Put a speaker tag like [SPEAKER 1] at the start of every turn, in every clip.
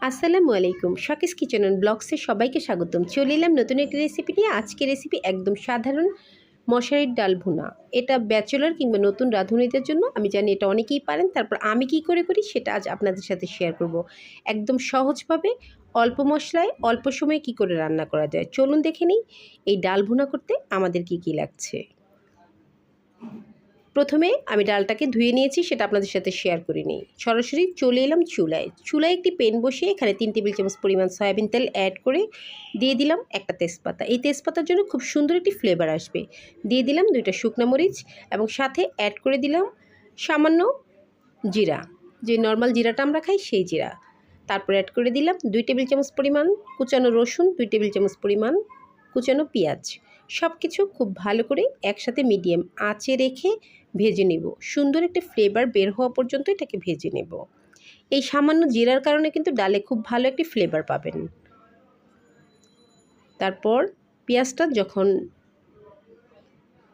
[SPEAKER 1] আসসালামু আলাইকুম। শকিস kitchen and ব্লগসে সবাইকে স্বাগতম। চলে এলাম নতুন একটি রেসিপি নিয়ে। আজকে রেসিপি একদম সাধারণ মশারির ডাল ভুনা। এটা ব্যাচেলর কিংবা নতুন রাঁধুনিদের জন্য। আমি জানি এটা অনেকেই পারেন। তারপর আমি কি করে করি সেটা আজ আপনাদের সাথে শেয়ার করব। একদম সহজভাবে অল্প মশলায় অল্প সময়ে কি করে রান্না করা যায়? চলুন দেখে নিই এই ডাল ভুনা করতে আমাদের কি কি লাগছে। প্রথমে আমি ডালটাকে ধুয়ে নিয়েছি, সেটা আপনাদের সাথে শেয়ার করে নিই। সরাসরি চলে এলাম চুলায়। চুলায় একটি পেন বসিয়ে এখানে তিন টেবিল চামচ পরিমাণ সয়াবিন তেল অ্যাড করে দিয়ে দিলাম একটা তেজপাতা। এই তেজপাতার জন্য খুব সুন্দর একটি ফ্লেভার আসবে। দিয়ে দিলাম দুইটা শুকনো মরিচ এবং সাথে অ্যাড করে দিলাম সামান্য জিরা। যে নর্মাল জিরাটা আমরা খাই, সেই জিরা। তারপর অ্যাড করে দিলাম দুই টেবিল চামচ পরিমাণ কুচানো রসুন, দুই টেবিল চামচ পরিমাণ কুচানো পেঁয়াজ। সব কিছু খুব ভালো করে একসাথে মিডিয়াম আঁচে রেখে ভেজে নেব। সুন্দর একটা ফ্লেভার বের হওয়া পর্যন্ত এটাকে ভেজে নেব। এই সামান্য জিরার কারণে কিন্তু ডালে খুব ভালো একটি ফ্লেভার পাবেন। তারপর পেঁয়াজটা যখন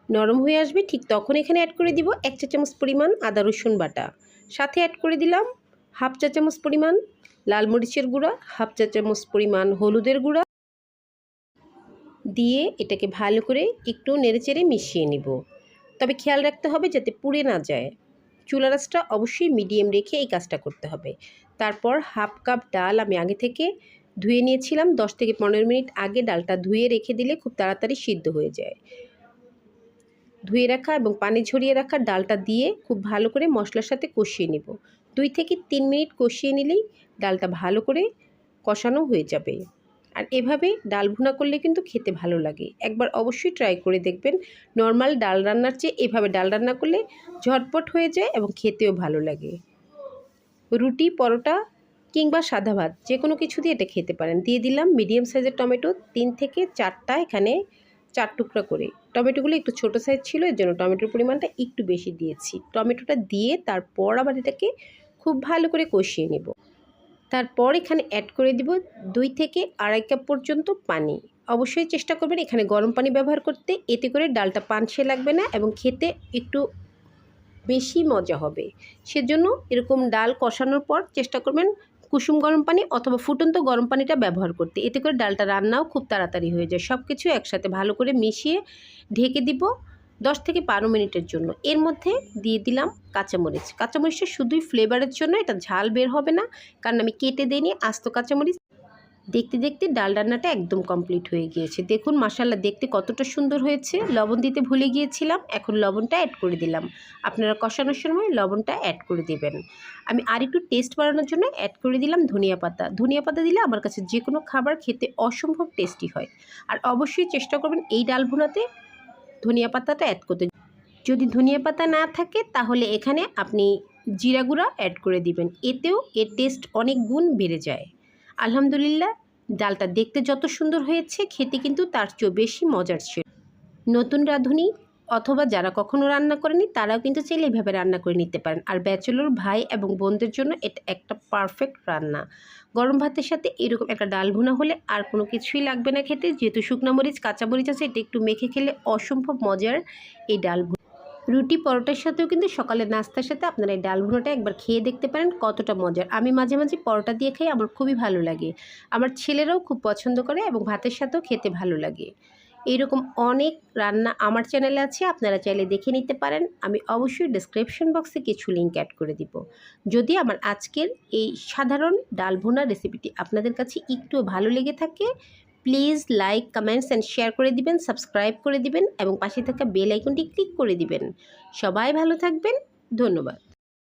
[SPEAKER 1] নরম হয়ে আসবে, ঠিক তখন এখানে অ্যাড করে দিব এক চা চামচ পরিমাণ আদা, রসুন বাটা। সাথে অ্যাড করে দিলাম হাফ চা চামচ পরিমাণ লাল মরিচের গুঁড়া হাফ চা চামচ পরিমাণ হলুদের গুঁড়া দিয়ে এটাকে ভালো করে একটু নেড়েচেড়ে মিশিয়ে নিব। তবে খেয়াল রাখতে হবে যাতে পুড়ে না যায়। চুলা রাসটা অবশ্যই মিডিয়াম রেখে এই কাজটা করতে হবে। তারপর হাফ কাপ ডাল আমি আগে থেকে ধুয়ে নিয়েছিলাম। দশ থেকে পনেরো মিনিট আগে ডালটা ধুয়ে রেখে দিলে খুব তাড়াতাড়ি সিদ্ধ হয়ে যায়। ধুয়ে রাখা এবং পানি ঝরিয়ে রাখা ডালটা দিয়ে খুব ভালো করে মশলার সাথে কষিয়ে নেব। দুই থেকে তিন মিনিট কষিয়ে নিলেই ডালটা ভালো করে কষানো হয়ে যাবে। আর এভাবে ডাল ভুনা করলে কিন্তু খেতে ভালো লাগে। একবার অবশ্যই ট্রাই করে দেখবেন। নর্মাল ডাল রান্নার চেয়ে এভাবে ডাল রান্না করলে ঝটপট হয়ে যায় এবং খেতেও ভালো লাগে। রুটি, পরোটা কিংবা সাদা ভাত যে কোনো কিছু দিয়ে এটা খেতে পারেন। দিয়ে দিলাম মিডিয়াম সাইজের টমেটো, তিন থেকে চারটা এখানে চার টুকরা করে। টমেটোগুলো একটু ছোটো সাইজ ছিল, এর জন্য টমেটোর পরিমাণটা একটু বেশি দিয়েছি। টমেটোটা দিয়ে তারপর আবার এটাকে খুব ভালো করে কষিয়ে নেব। তারপর এখানে অ্যাড করে দিব দুই থেকে আড়াই কাপ পর্যন্ত পানি। অবশ্যই চেষ্টা করবেন এখানে গরম পানি ব্যবহার করতে, এতে করে ডালটা পানসে লাগবে না এবং খেতে একটু বেশি মজা হবে। সেজন্য এরকম ডাল কষানোর পর চেষ্টা করবেন কুসুম গরম পানি অথবা ফুটন্ত গরম পানিটা ব্যবহার করতে। এতে করে ডালটা রান্নাও খুব তাড়াতাড়ি হয়ে যায়। সব কিছু একসাথে ভালো করে মিশিয়ে ঢেকে দিব। দশ থেকে বারো মিনিটের জন্য। এর মধ্যে দিয়ে দিলাম কাঁচামরিচ। কাঁচামরিচটা শুধুই ফ্লেভারের জন্য, এটা ঝাল বের হবে না, কারণ আমি কেটে দিইনি, আস্ত কাঁচামরিচ। দেখতে দেখতে ডাল রান্নাটা একদম কমপ্লিট হয়ে গিয়েছে। দেখুন মাসাল্লা দেখতে কতটা সুন্দর হয়েছে। লবণ দিতে ভুলে গিয়েছিলাম, এখন লবণটা অ্যাড করে দিলাম। আপনারা কষানোর সময় লবণটা অ্যাড করে দেবেন। আমি আর একটু টেস্ট বাড়ানোর জন্য অ্যাড করে দিলাম ধনিয়া পাতা। ধনিয়া পাতা দিলে আমার কাছে যে কোনো খাবার খেতে অসম্ভব টেস্টি হয়। আর অবশ্যই চেষ্টা করবেন এই ডাল ভুনাতে ধনিয়া পাতাটা অ্যাড করতে যদি ধনিয়া পাতা না থাকে, তাহলে এখানে আপনি জিরা গুঁড়া অ্যাড করে দিবেন। এতেও এর টেস্ট অনেক গুণ বেড়ে যায়। আলহামদুলিল্লাহ, ডালটা দেখতে যত সুন্দর হয়েছে, খেতে কিন্তু তার চেয়েও বেশি মজার ছিল। নতুন রাঁধুনি অথবা যারা কখনো রান্না করেনি, তারাও কিন্তু চাইলে এইভাবে রান্না করে নিতে পারেন। আর ব্যাচেলর ভাই এবং বোনদের জন্য এটা একটা পারফেক্ট রান্না। গরম ভাতের সাথে এরকম একটা ডাল ভুনা হলে আর কোনো কিছুই লাগবে না খেতে। যেহেতু শুকনো মরিচ, কাঁচা মরিচ আছে, এটা একটু মেখে খেলে অসম্ভব মজার এই ডাল ভুনা। রুটি পরোটার সাথেও কিন্তু সকালের নাস্তার সাথে আপনারা এই ডাল একবার খেয়ে দেখতে পারেন, কতটা মজার। আমি মাঝে মাঝে পরোটা দিয়ে খাই, আমার খুবই ভালো লাগে। আমার ছেলেরাও খুব পছন্দ করে এবং ভাতের সাথেও খেতে ভালো লাগে। এইরকম অনেক রান্না আমার চ্যানেলে আছে, আপনারা চাইলে দেখে নিতে পারেন। আমি অবশ্যই ডিসক্রিপশন বক্সে কিছু লিঙ্ক অ্যাড করে দিব। যদি আমার আজকের এই সাধারণ ডাল ভুনা রেসিপিটি আপনাদের কাছে একটু ভালো লেগে থাকে please like comments and share করে দিবেন সাবস্ক্রাইব করে দিবেন এবং পাশে থাকা বেল আইকনটি ক্লিক করে দিবেন। সবাই ভালো থাকবেন, ধন্যবাদ।